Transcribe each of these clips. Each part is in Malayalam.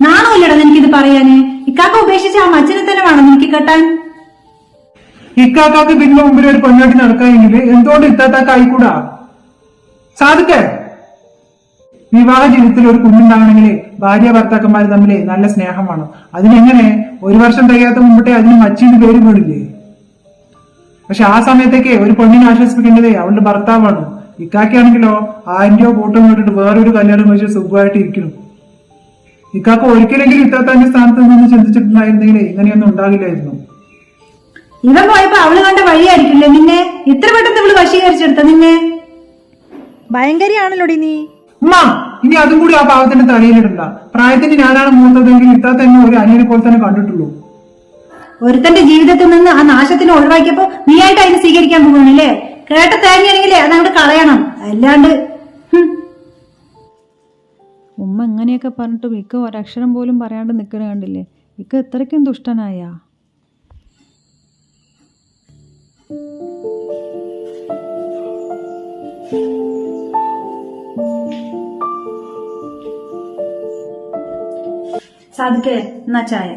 നാണമില്ലടാ നിനക്കിത് പറയാന്? ഇക്കാക്ക ഉപേക്ഷിച്ച ആ മച്ചിനെ തന്നെ വേണം നിനക്ക് കെട്ടാൻ? ഇക്കാക്കാക്ക് പിന്നെ മുമ്പിൽ ഒരു പെണ്ണാട്ടി നടക്കാമെങ്കിൽ എന്തുകൊണ്ട് ഇത്താത്താക്കായിക്കൂടാ സാധിക്കേ? വിവാഹ ജീവിതത്തിൽ ഒരു കുഞ്ഞുണ്ടാകണമെങ്കിൽ ഭാര്യ ഭർത്താക്കന്മാർ തമ്മിൽ നല്ല സ്നേഹം വേണം. അതിനെങ്ങനെ ഒരു വർഷം തികയാത്ത മുമ്പിട്ടേ അതിന് മച്ചിന് പേര് വീടില്ലേ പക്ഷെ ആ സമയത്തേക്ക് ഒരു പെണ്ണിനെ ആശ്വസിപ്പിക്കേണ്ടത് അവളുടെ ഭർത്താവാണ്. ഇക്കാക്കാണെങ്കിലോ ആന്റിയോ കൂട്ടം കേട്ടിട്ട് വേറൊരു കല്യാണം കഴിച്ച് സുഖമായിട്ട് ഇരിക്കുന്നു ഇക്കാക്ക ഒരിക്കലെങ്കിലും ഇത്താത്താന്റെ സ്ഥാനത്ത് നിന്ന് ചിന്തിച്ചിട്ടുണ്ടായിരുന്നെങ്കിലേ ഇങ്ങനെയൊന്നും ഉണ്ടാകില്ലായിരുന്നു ഇവൻ പോയപ്പോ അവൾ കണ്ട വഴിയായിരിക്കില്ലേ നിന്നെ? ഇത്ര പെട്ടെന്ന് ഇവൾ വശീകരിച്ചെടുത്ത നിന്നെ? ഭയങ്കരിയാണല്ലോടി നീ? ഉമ്മ ഇനി അതും കൂടി ആ പാവത്തിന്റെ തലയിലിടണ്ട. പ്രായത്തിന് ഞാനാണ് മൂത്തതെങ്കിൽ ഇത്താത്ത എന്നെ ഒരു അനിയനെ പോലെ തന്നെ കണ്ടിട്ടുള്ളൂ. ഒരുത്തന്റെ ജീവിതത്തിൽ നിന്ന് ആ നാശത്തിനെ ഒഴിവാക്കിയപ്പോ നീ ആയിട്ട് അതിനെ സ്വീകരിക്കാൻ പോകണില്ലേ കേട്ട തേങ്ങയാണെങ്കിലേ അതങ്ങോട്ട് കളയണം. അല്ലാണ്ട് ഉമ്മ ഇങ്ങനെയൊക്കെ പറഞ്ഞിട്ടും ഇക്ക ഒരക്ഷരം പോലും പറയാണ്ട് നിൽക്കണ കണ്ടില്ലേ? ഇക്ക ഇത്രയ്ക്കും ദുഷ്ടനായാ? സാധിക്കേ എന്നാ ചായ?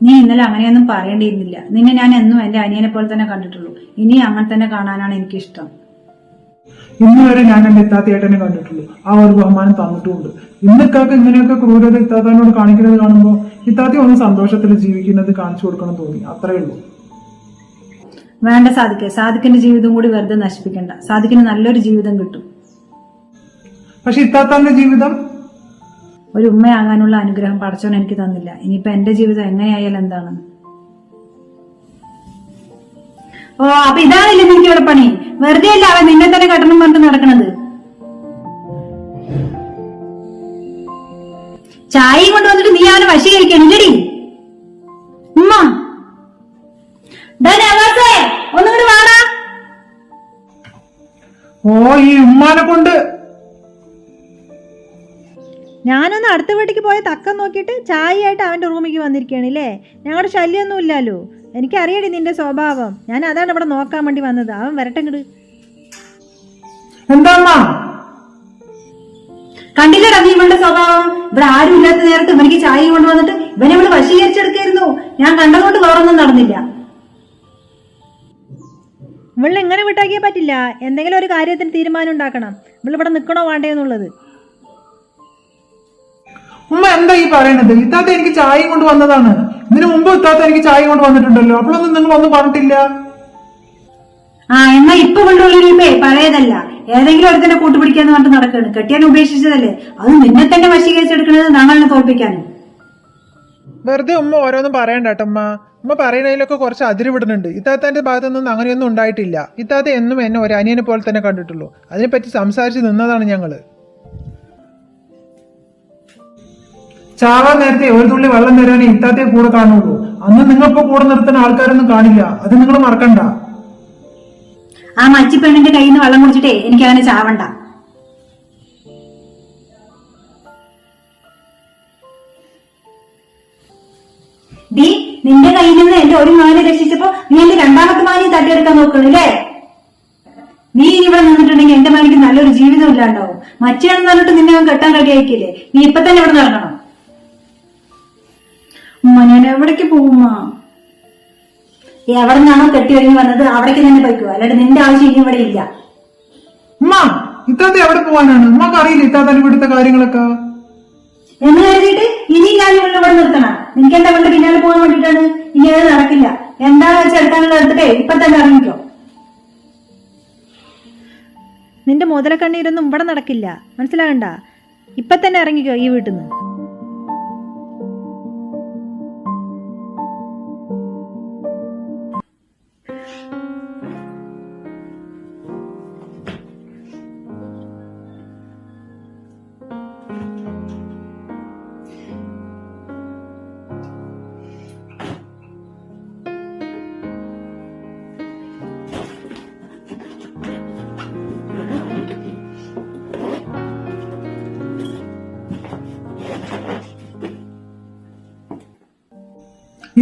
നീ ഇന്നലെ അങ്ങനെയൊന്നും പറയേണ്ടിയിരുന്നില്ല. നിന്നെ ഞാൻ എന്നും എന്റെ അനിയനെ പോലെ തന്നെ കണ്ടിട്ടുള്ളൂ. ഇനി അങ്ങനെ തന്നെ കാണാനാണ് എനിക്കിഷ്ടം. ഇന്ന് വരെ ഞാൻ എന്റെ ഇത്താത്തയേട്ടനെ കണ്ടിട്ടുള്ളൂ ആ ഒരു ബഹുമാനം തന്നിട്ടുമുണ്ട്. ഇന്നക്കാർക്ക് ഇങ്ങനെയൊക്കെ ക്രൂരത ഇത്താത്താനോട് കാണിക്കുന്നത് കാണുമ്പോൾ ഇത്താത്തി ഒന്ന് സന്തോഷത്തിൽ ജീവിക്കുന്നത് കാണിച്ചു കൊടുക്കണം തോന്നി. അത്രേ ഉള്ളൂ. വേണ്ട സാധിക്കേ സാധിക്കിന്റെ ജീവിതം കൂടി വെറുതെ നശിപ്പിക്കണ്ട. സാധിക്കിന് നല്ലൊരു ജീവിതം കിട്ടും. പക്ഷെ ഇത്താത്താന്റെ ജീവിതം? ഒരു ഉമ്മയാകാനുള്ള അനുഗ്രഹം പടച്ചോൻ എനിക്ക് തന്നില്ല. ഇനിയിപ്പോ എന്റെ ജീവിതം എങ്ങനെയായാലും എന്താണ്? ഓ അപ്പൊ ഇതാണല്ലേ നിനക്ക് ഇവിടെ പണി? വെറുതെ അല്ല അവൻ നിന്നെ തന്നെ കെട്ടണം പറഞ്ഞിട്ട് നടക്കണത്. ചായയും കൊണ്ട് വന്നിട്ട് നീ അവനെ വശീകരിക്കണില്ലടി ഉമ്മ. ഒന്നുകൂടി വാടാ. ഓ ഈ ഉമ്മാനെ കൊണ്ട്. ഞാനൊന്ന് അടുത്ത വീട്ടിലേക്ക് പോയ തക്കം നോക്കിയിട്ട് ചായയായിട്ട് അവന്റെ റൂമിലേക്ക് വന്നിരിക്കുകയാണ് ഇല്ലേ? ഞങ്ങളുടെ ശല്യമൊന്നും ഇല്ലല്ലോ എനിക്കറിയടി നിന്റെ സ്വഭാവം. ഞാൻ അതാണ് ഇവിടെ നോക്കാൻ വേണ്ടി വന്നത്. അവൻ വരട്ടെ ഇങ്ങട്. എന്താ അമ്മ? കണ്ടില്ലടാ നീ ഇവളുടെ സ്വഭാവം. ഇവിടെ ആരും ഇല്ലാത്ത നേരത്ത് ഇവനിക്ക് ചായ കൊണ്ടുവന്നിട്ട് ഇവനെ ഇവിടെ വശീകരിച്ചെടുക്കായിരുന്നു. ഞാൻ കണ്ടതുകൊണ്ട് വേറൊന്നും നടന്നില്ല. ഇവളിനെ എങ്ങനെ വിട്ടാക്കിയേ പറ്റില്ല. എന്തെങ്കിലും ഒരു കാര്യത്തിന് തീരുമാനം ഉണ്ടാക്കണം. ഇവളിവിടെ നിൽക്കണോ വേണ്ടേ എന്നുള്ളത്. ഉമ്മ എന്താ ഈ പറയണത്? ഇത്താത്ത എനിക്ക് ചായ കൊണ്ട് വന്നതാണ്. ഇതിനു മുമ്പ് ഇത്താത്ത എനിക്ക് ചായ കൊണ്ട് വന്നിട്ടുണ്ടല്ലോ. അപ്പോഴൊന്നും നിങ്ങൾ ഒന്നും പറഞ്ഞിട്ടില്ല. ആ എന്നാ ഇപ്പൊ കൊണ്ടുള്ള ഇപ്പേ പഴയതല്ല. ഏതെങ്കിലും ഒരുത്തന്നെ കൂട്ടുപിടിക്കാന്ന് പറഞ്ഞിട്ട് നടക്കാണ് കെട്ടിയാൻ ഉപേക്ഷിച്ചതല്ലേ? അത് നിന്നെ തന്നെ വശീകരിച്ചെടുക്കുന്നത് ഞങ്ങളെ തോൽപ്പിക്കാനും വെറുതെ ഉമ്മ ഓരോന്നും പറയണ്ട ഉമ്മ. ഉമ്മ പറയുന്നതിലൊക്കെ കുറച്ച് അതിര് വിടുന്നുണ്ട് ഇത്താത്തന്റെ ഭാഗത്തുനിന്നും അങ്ങനെയൊന്നും ഉണ്ടായിട്ടില്ല. ഇത്താത്ത എന്നും എന്നെ ഒരു അനിയനെ പോലെ തന്നെ കണ്ടിട്ടുള്ളൂ. അതിനെപ്പറ്റി സംസാരിച്ച് നിന്നതാണ് ഞങ്ങൾ. ചാവാൻ നേരത്തെ ഒരു തുള്ളി വെള്ളം തരാനേ ഇത്താത്തെ കൂടെ കാണുള്ളൂ. അന്ന് നിങ്ങളിപ്പോ കൂടെ നിർത്തുന്ന ആൾക്കാരൊന്നും കാണില്ല. അത് നിങ്ങൾ മറക്കണ്ട. ആ മച്ചി പെണ്ണിന്റെ കയ്യിൽ നിന്ന് വെള്ളം കുടിച്ചിട്ടേ എനിക്ക് അങ്ങനെ ചാവണ്ട. ഡി നിന്റെ കയ്യിൽ നിന്ന് എന്റെ ഒരു മാലി രക്ഷിച്ചപ്പോ നീ എന്റെ രണ്ടാമത്തെ മാലി തട്ടിയെടുക്കാൻ നോക്കണല്ലേ നീ ഇനി ഇവിടെ നിന്നിട്ടുണ്ടെങ്കിൽ എന്റെ മാനിക്ക് നല്ലൊരു ജീവിതം ഇല്ലാണ്ടാവും. മറ്റേ പറഞ്ഞിട്ട് നിന്നെ കെട്ടാൻ ആയിക്കില്ലേ? നീ ഇപ്പൊ തന്നെ ഇവിടെ നടക്കണം. ഉമ്മ ഞാൻ എവിടേക്ക് പോകുമ്മാ? എവിടെ നിന്നാണോ കെട്ടി ഒരുങ്ങി വന്നത്? അവിടേക്ക് തന്നെ പോയിക്കോ അല്ലാണ്ട് നിന്റെ ആവശ്യം ഇനി ഇവിടെ ഇല്ല. ഉമ്മ ഇത്താത്ത എവിടെ പോവാനാണ്? ഉമ്മക്ക് അറിയില്ല ഇത്താത്തന്റെ ഇവിടുത്തെ കാര്യങ്ങളൊക്കെ? എന്ന് കരുതിയിട്ട് ഇനി ഞാൻ ഇവിടെ ഇവിടെ നിർത്തണം. നിനക്ക് എന്താ ഇവിടെ പിന്നാലെ പോകാൻ വേണ്ടിട്ടാണ് ഇനി അത് നടക്കില്ല. എന്താണെന്ന് വെച്ചാൽ എടുക്കാനുള്ള എടുത്തിട്ടേ ഇപ്പൊ തന്നെ ഇറങ്ങിക്കോ. നിന്റെ മുതലക്കണ്ണീരൊന്നും ഇവിടെ നടക്കില്ല. മനസ്സിലാകണ്ട? ഇപ്പൊ തന്നെ ഇറങ്ങിക്കോ ഈ വീട്ടിൽ നിന്ന്.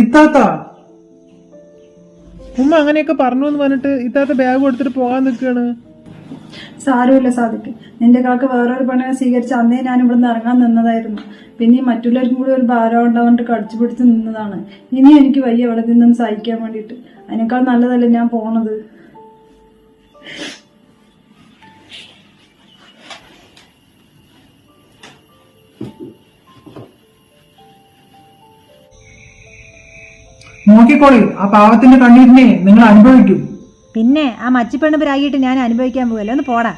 ഇത്താത്ത. ഉമ്മ അങ്ങനെയൊക്കെ പറഞ്ഞു എന്ന് പറഞ്ഞിട്ട് ഇത്താത്ത ബാഗ് കൊടുത്തിട്ട് പോകാൻ നിൽക്കുകയാണ്. സാരമില്ല സാധിക്ക് നിന്റെ കാക്ക് വേറൊരു പണി സ്വീകരിച്ച് അന്നേ ഞാൻ ഇവിടുന്ന് ഇറങ്ങാൻ നിന്നതായിരുന്നു. പിന്നെ മറ്റുള്ളവർക്കും കൂടി ഒരു ഭാരം ഉണ്ടാവാണ്ട് കടിച്ചു പിടിച്ച് നിന്നതാണ്. ഇനി എനിക്ക് വയ്യ അവിടെ നിന്നും സഹിക്കാൻ വേണ്ടിയിട്ട്. അതിനേക്കാൾ നല്ലതല്ലേ ഞാൻ പോണത്? നോക്കിക്കോളി. ആ പാവത്തിന്റെ കണ്ണീരിനെ നിങ്ങൾ അനുഭവിക്കും. പിന്നെ ആ മച്ചിപ്പെണ്ണ് പിരാഗിയിട്ട് ഞാൻ അനുഭവിക്കാൻ പോകല്ലോ ഒന്ന് പോടാ.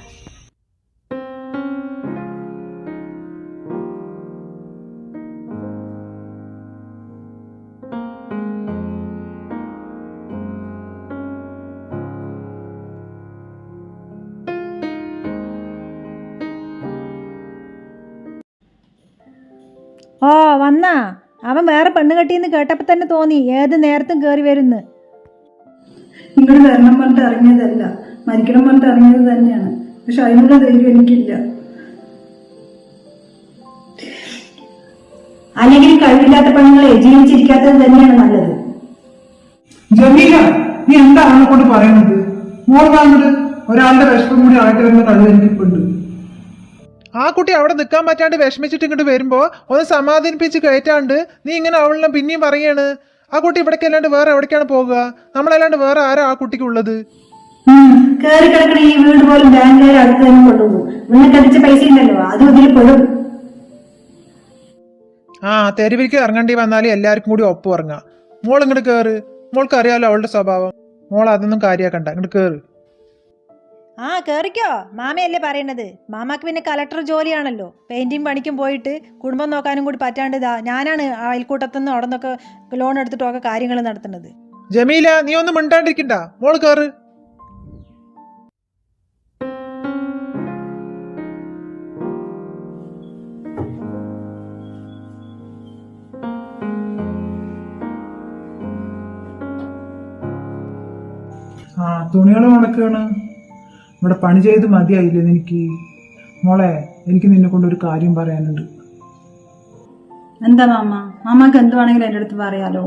ഓ വന്നാ. അവൻ വേറെ പെണ്ണ് കെട്ടിയെന്ന് കേട്ടപ്പോൾ തന്നെ തോന്നി ഏത് നേരത്തും കേറി വരുന്ന്. ഇങ്ങോട്ട് വരണം പറഞ്ഞിട്ട് ഇറങ്ങിയതല്ല. മരിക്കണം പറഞ്ഞിട്ട് ഇറങ്ങിയത് തന്നെയാണ്. പക്ഷെ അതിനുള്ള ധൈര്യം എനിക്കില്ല. അല്ലെങ്കിൽ കഴിവില്ലാത്ത പെണ്ണുങ്ങളെ ജീവിച്ചിരിക്കാത്തത് തന്നെയാണ് നല്ലത്. ജമീല നീ എന്താണ് കൊണ്ട് പറയുന്നത്? മോൾ കാണുന്നത് ഒരാളുടെ വിഷമം കൂടി ആയിട്ട് വരുന്ന കഴിവ് എനിക്കിപ്പുണ്ട്. ആ കുട്ടി അവിടെ നിൽക്കാൻ പറ്റാണ്ട് വിഷമിച്ചിട്ട് ഇങ്ങോട്ട് വരുമ്പോൾ ഒന്ന് സമാധാനിപ്പിച്ച് കയറ്റാണ്ട് നീ ഇങ്ങനെ അവളിനെ പിന്നെയും പറയാണ് ആ കുട്ടി ഇവിടേക്ക് അല്ലാണ്ട് വേറെ എവിടേക്കാണ് പോകുക നമ്മളല്ലാണ്ട് വേറെ ആരാ ആ കുട്ടിക്ക് ഉള്ളത് കയറി കിടക്കണ ഈ വീട് പോലും ബാങ്കുകാർ അടുത്ത് തന്നെ കൊണ്ടുപോകും. വീട്ടിൽ അടിച്ച പൈസ ഉണ്ടല്ലോ അതും ഇതിൽ പെടും. ആ തെരുവിലേക്ക് ഇറങ്ങേണ്ടി വന്നാലേ എല്ലാവർക്കും കൂടി ഒപ്പ് ഇറങ്ങാം മോൾ ഇങ്ങോട്ട് കയറ് മോൾക്ക് അറിയാലോ അവളുടെ സ്വഭാവം. മോൾ അതൊന്നും കാര്യാക്കണ്ട. ഇങ്ങോട്ട് കയറ് ആ കേറിക്കോ. മാമയല്ലേ പറയണത്. മാമാക്ക് പിന്നെ കലക്ടർ ജോലിയാണല്ലോ. പെയിന്റിങ് പണിക്കും പോയിട്ട് കുടുംബം നോക്കാനും കൂടി പറ്റാണ്ട് ഇതാ ഞാനാണ് അയൽക്കൂട്ടത്തുനിന്ന് അവിടെ നിന്നൊക്കെ ലോൺ എടുത്തിട്ടൊക്കെ കാര്യങ്ങൾ നടത്തുന്നത്. ജമീല നീ ഒന്നും മിണ്ടാണ്ടിരിക്കണ്ട. മോൾ കയറ് ആ തുണികൾ മുടക്കുകയാണ് ഇവിടെ പണി ചെയ്ത് മതിയായില്ലേ എനിക്ക് മോളെ എനിക്ക് നിന്നെ കൊണ്ട് ഒരു കാര്യം പറയാനുണ്ട്. എന്താ മാമ? മാമാക്ക് എന്തുവാണെങ്കിലും എന്റെ അടുത്ത് പറയാലോ.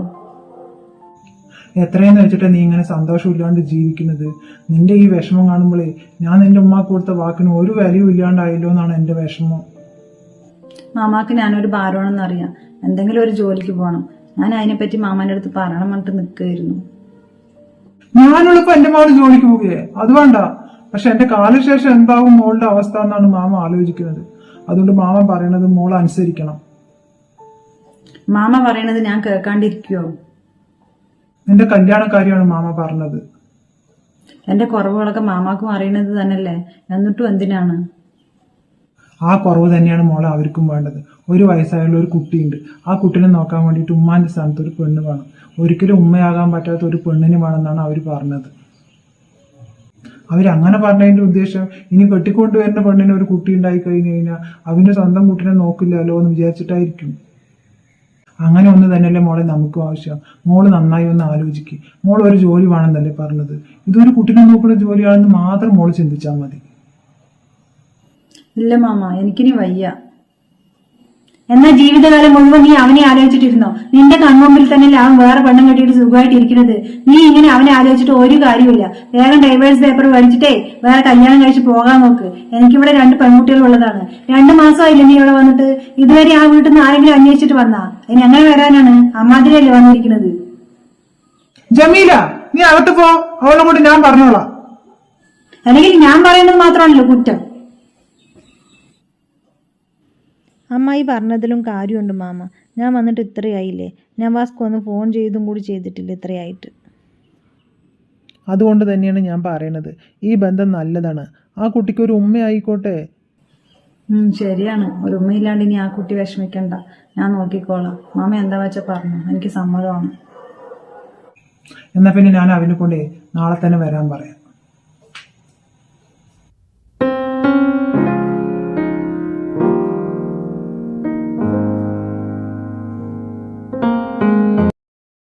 എത്രയെന്ന് വെച്ചിട്ട് നീ ഇങ്ങനെ സന്തോഷമില്ലാണ്ട് ജീവിക്കുന്നത്? നിന്റെ ഈ വിഷമം കാണുമ്പോഴേ ഞാൻ നിന്റെ ഉമ്മാക്ക് കൊടുത്ത വാക്കിന് ഒരു വാല്യൂ ഇല്ലാണ്ടായല്ലോ എന്നാണ് എന്റെ വിഷമം. മാമാക്ക് ഞാനൊരു ഭാരമാണെന്ന് അറിയാം എന്തെങ്കിലും ഒരു ജോലിക്ക് പോകണം ഞാൻ അതിനെപ്പറ്റി മാമാന്റെ അടുത്ത് പറയണം പറഞ്ഞിട്ട് നിൽക്കുകയായിരുന്നു. ഞാനുള്ളപ്പോ എന്റെ മോൾ ജോലിക്ക് പോവുകയെ. അത് വേണ്ട. പക്ഷെ എന്റെ കാലശേഷം എന്താവും മോളുടെ അവസ്ഥ എന്നാണ് മാമ ആലോചിക്കുന്നത്. അതുകൊണ്ട് മാമ പറയണത് മോൾ അനുസരിക്കണം. മാമ പറയണത് ഞാൻ കേൾക്കാണ്ടിരിക്കുവോ? നിന്റെ കല്യാണക്കാരിയാണ് മാമ പറഞ്ഞത്. എന്റെ കുറവുകളൊക്കെ മാമാക്കും അറിയണത് തന്നെയല്ലേ? എന്നിട്ടും എന്തിനാണ്? ആ കുറവ് തന്നെയാണ് മോളെ അവർക്കും വേണ്ടത്. ഒരു വയസ്സായുള്ള ഒരു കുട്ടിയുണ്ട്. ആ കുട്ടീനെ നോക്കാൻ വേണ്ടിയിട്ട് ഉമ്മാന്റെ സ്ഥാനത്ത് ഒരു പെണ്ണ് വേണം. ഒരിക്കലും ഉമ്മയാകാൻ പറ്റാത്ത ഒരു പെണ്ണിന് വേണമെന്നാണ് അവർ പറഞ്ഞത്. അവരങ്ങനെ പറഞ്ഞതിന്റെ ഉദ്ദേശം ഇനി കെട്ടിക്കൊണ്ടുവരുന്ന പെണ്ണിന് ഒരു കുട്ടി ഉണ്ടായി കഴിഞ്ഞു കഴിഞ്ഞാൽ അവന്റെ സ്വന്തം കുട്ടീനെ നോക്കില്ലല്ലോ എന്ന് വിചാരിച്ചിട്ടായിരിക്കും. അങ്ങനെ ഒന്ന് തന്നെയല്ലേ മോളെ നമുക്കും ആവശ്യം. മോൾ നന്നായി ഒന്ന് ആലോചിക്കുക മോൾ ഒരു ജോലി വേണമെന്നല്ലേ പറഞ്ഞത്? ഇതൊരു കുട്ടീനെ നോക്കുന്ന ജോലിയാണെന്ന് മാത്രം മോൾ ചിന്തിച്ചാൽ മതി. ഇല്ല മാമ എനിക്കിനി വയ്യ. എന്നാ ജീവിതകാലം മുഴുവൻ നീ അവനെ ആലോചിച്ചിട്ടിരുന്നോ? നിന്റെ കൺമുമ്പിൽ തന്നെ അവൻ വേറെ പെണ്ണും കെട്ടിയിട്ട് സുഖമായിട്ട് ഇരിക്കുന്നത് നീ ഇങ്ങനെ അവനെ ആലോചിച്ചിട്ട് ഒരു കാര്യമില്ല വേഗം ഡൈവേഴ്സ് പേപ്പർ മേടിച്ചിട്ടേ വേറെ കല്യാണം കഴിച്ച് പോകാൻ നോക്ക്. എനിക്കിവിടെ രണ്ട് പെൺകുട്ടികൾ ഉള്ളതാണ് രണ്ട് മാസമായില്ലേ നീ ഇവിടെ വന്നിട്ട്? ഇതുവരെ ആ വീട്ടിൽ നിന്ന് ആരെങ്കിലും അന്വേഷിച്ചിട്ട് വന്നാ? ഇനി അങ്ങനെ വരാനാണ് അമ്മാതിരിയല്ലേ വന്നിരിക്കുന്നത്? ജമീല നീ അകത്ത് പോ. അവളെ കൊണ്ട് ഞാൻ പറഞ്ഞോളാം. അല്ലെങ്കിൽ ഞാൻ പറയുന്നത് മാത്രമാണല്ലോ കുറ്റം. അമ്മായി പറഞ്ഞതിലും കാര്യമുണ്ട് മാമ. ഞാൻ വന്നിട്ട് ഇത്രയായില്ലേ? ഞാൻ വാസ്കോ ഒന്ന് ഫോൺ ചെയ്തും കൂടി ചെയ്തിട്ടില്ല ഇത്രയായിട്ട്? അതുകൊണ്ട് തന്നെയാണ് ഞാൻ പറയണത്. ഈ ബന്ധം നല്ലതാണ്. ആ കുട്ടിക്ക് ഒരു ഉമ്മയായിക്കോട്ടെ? ഉം ശരിയാണ്. ഒരു ഉമ്മ ഉമ്മയില്ലാണ്ട് ഇനി ആ കുട്ടി വിഷമിക്കണ്ട. ഞാൻ നോക്കിക്കോളാം. മാമ എന്താ വെച്ചാ പറഞ്ഞു. എനിക്ക് സമ്മതമാണ്. എന്നാ പിന്നെ ഞാൻ അവനെ കൊണ്ട് നാളെ തന്നെ വരാൻ പറയാം.